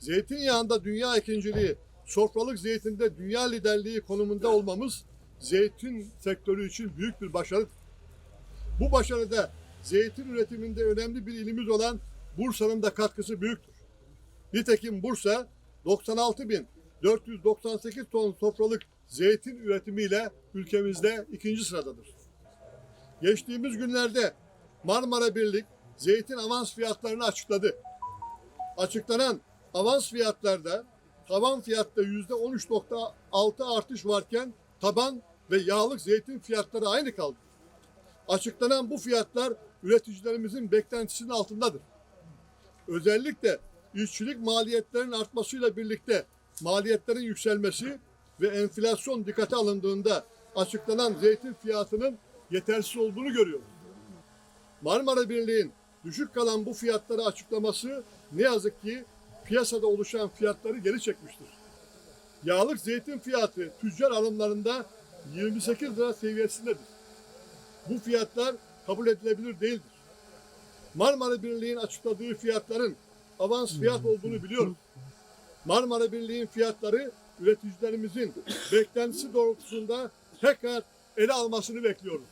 zeytinyağında dünya ikinciliği, sofralık zeytinde dünya liderliği konumunda olmamız zeytin sektörü için büyük bir başarı. Bu başarıda zeytin üretiminde önemli bir ilimiz olan Bursa'nın da katkısı büyüktür. Nitekim Bursa 96.498 ton sofralık zeytin üretimiyle ülkemizde ikinci sıradadır. Geçtiğimiz günlerde Marmara Birlik zeytin avans fiyatlarını açıkladı. Açıklanan avans fiyatlarda taban fiyatta yüzde 13.6 artış varken taban ve yağlık zeytin fiyatları aynı kaldı. Açıklanan bu fiyatlar üreticilerimizin beklentisinin altındadır. Özellikle işçilik maliyetlerinin artmasıyla birlikte maliyetlerin yükselmesi ve enflasyon dikkate alındığında açıklanan zeytin fiyatının yetersiz olduğunu görüyoruz. Marmara Birliği'nin düşük kalan bu fiyatları açıklaması ne yazık ki piyasada oluşan fiyatları geri çekmiştir. Yağlık zeytin fiyatı tüccar alımlarında 28 lira seviyesindedir. Bu fiyatlar kabul edilebilir değildir. Marmara Birliği'nin açıkladığı fiyatların avans fiyat olduğunu biliyoruz. Marmara Birliği'nin fiyatları üreticilerimizin beklentisi doğrultusunda tekrar ele almasını bekliyoruz.